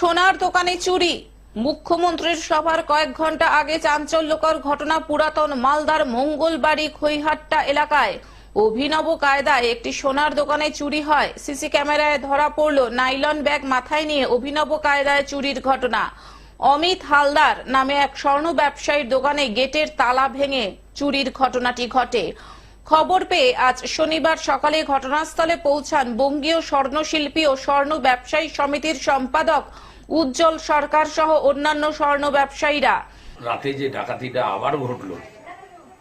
সোনার দোকানে চুরি। মুখ্যমন্ত্রীর সভার কয়েক ঘণ্টা আগে চাঞ্চল্যকর ঘটনা পুরাতন মালদার মঙ্গলবাড়ি খৈহাট্টা এলাকায়। অভিনব কায়দায় একটি সোনার দোকানে চুরি হয়। সিসি ক্যামেরায় ধরা পড়ল নাইলন ব্যাগ মাথায় নিয়ে অভিনব কায়দায় চুরির ঘটনা। অমিত হালদার নামে এক স্বর্ণ ব্যবসায়ীর দোকানে গেটের তালা ভেঙে চুরির ঘটনাটি ঘটে। খবর পেয়ে আজ শনিবার সকালে ঘটনাস্থলে পৌঁছান বঙ্গীয় স্বর্ণশিল্পী ও স্বর্ণ ব্যবসায়ী সমিতির সম্পাদক উজ্জ্বল সরকার সহ অন্যান্য স্বর্ণ ব্যবসায়ীরা। রাতে যে ডাকাতিটা আবার ঘটলো,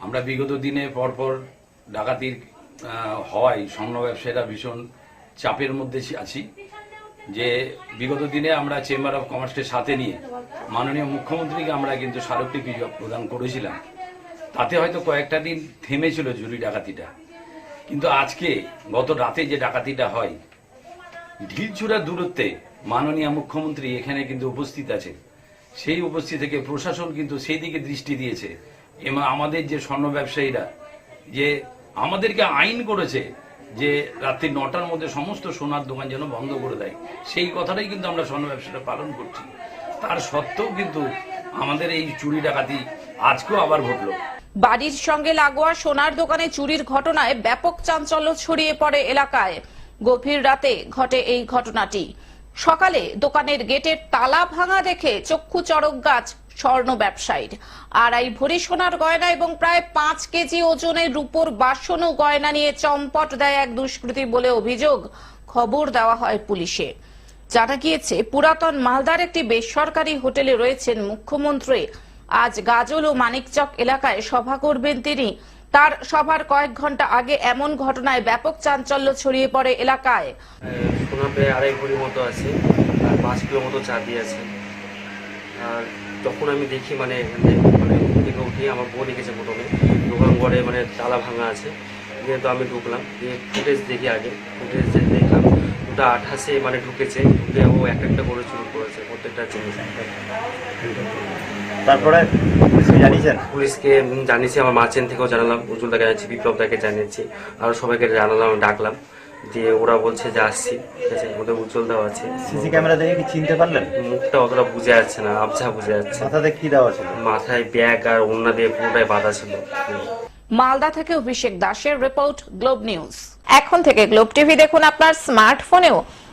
আমরা বিগত দিনে পরপর ডাকাতির হওয়ায় স্বর্ণ ব্যবসায়ীরা ভীষণ চাপের মধ্যে আছি। যে বিগত দিনে আমরা চেম্বার অফ কমার্সকে সাথে নিয়ে মাননীয় মুখ্যমন্ত্রীকে আমরা কিন্তু স্মারকলিপি প্রদান করেছিলাম। তাতে হয়তো কয়েকটা দিন থেমেছিল চুরি ডাকাতিটা। কিন্তু আজকে গত রাতে যে ডাকাতিটা হয় ঢিলচূড়া দূরত্বে মাননীয় মুখ্যমন্ত্রী এখানে কিন্তু উপস্থিত আছে সেই উপস্থিত থেকে প্রশাসন কিন্তু সেই দিকে দৃষ্টি দিয়েছে। এবং আমাদের যে স্বর্ণ ব্যবসায়ীরা, যে আমাদেরকে আইন করেছে যে রাত্রি নটার মধ্যে সমস্ত সোনার দোকান যেন বন্ধ করে দেয়, সেই কথাটাই কিন্তু আমরা স্বর্ণ ব্যবসাটা পালন করছি। তার সত্ত্বেও কিন্তু আমাদের এই চুরি ডাকাতি আজকেও আবার ঘটলো। বাড়ির সঙ্গে লাগোয়া সোনার দোকানে চুরির ঘটনায় ব্যাপক চাঞ্চল্য ছড়িয়ে পড়ে এলাকায়। গভীর রাতে ঘটে এই ঘটনাটি। সকালে দোকানের গেটের তালা ভাঙা দেখে চক্ষু চড়ক গাছ স্বর্ণ ব্যবসায়ীর। আড়াই ভরি সোনার গয়না এবং প্রায় পাঁচ কেজি ওজনের রূপোর বাসন ও গয়না নিয়ে চম্পট দেয় এক দুষ্কৃতী বলে অভিযোগ খবর দেওয়া হয় পুলিশে। জানা গিয়েছে, পুরাতন মালদার একটি বেসরকারি হোটেলে রয়েছেন মুখ্যমন্ত্রী। আজ গাজল ও মানিকচক এলাকায় সভা করবেন তিনি। তার সভার কয়েক ঘণ্টা আগে এমন ঘটনায় ব্যাপক চাঞ্চল্য ছড়িয়ে পড়ে এলাকায়। সোনা প্রায় আড়াই ভরি মতো আছে, আর পাঁচ কিলো মতো চাঁদি আছে। আর তখন আমি দেখি মানে এখান থেকে মানে থেকে উঠি আমার বউ দেখেছে প্রথমে, দোকান ঘরে মানে তালা ভাঙা আছে দিয়ে তো আমি ঢুকলাম দিয়ে ফুটেজ দেখি আগে ফুটেজ দেখলাম, ওটা আঠাশে মানে ঢুকেছে ঢুকে ও এক একটা করে চুরি করেছে, প্রত্যেকটা জিনিস। তারপরে পুলিশকে জানিয়েছেন? পুলিশকে জানিয়েছি আমার মার্চেন্ট থেকেও জানালাম উজ্জ্বল দাকে জানিয়েছি বিপ্লব দাকে জানিয়েছি আরও সবাইকে জানালাম ডাকলাম দিয়ে ওরা বলছে যে আসছি ঠিক আছে ওদের উজ্জ্বল দাও আছে। সিসি ক্যামেরা দেখে কি চিনতে পারলেন? মুখটা অতটা বুঝে যাচ্ছে না আবছা বুঝে যাচ্ছে মাথাতে কি দেওয়া ছিল? মাথায় ব্যাগ আর ওড়না দিয়ে পুরোটাই বাঁধা ছিল। মালদা থেকে অভিষেক দাসের রিপোর্ট গ্লোব নিউজ। এখন থেকে গ্লোব টিভি দেখুন আপনার স্মার্টফোনেও।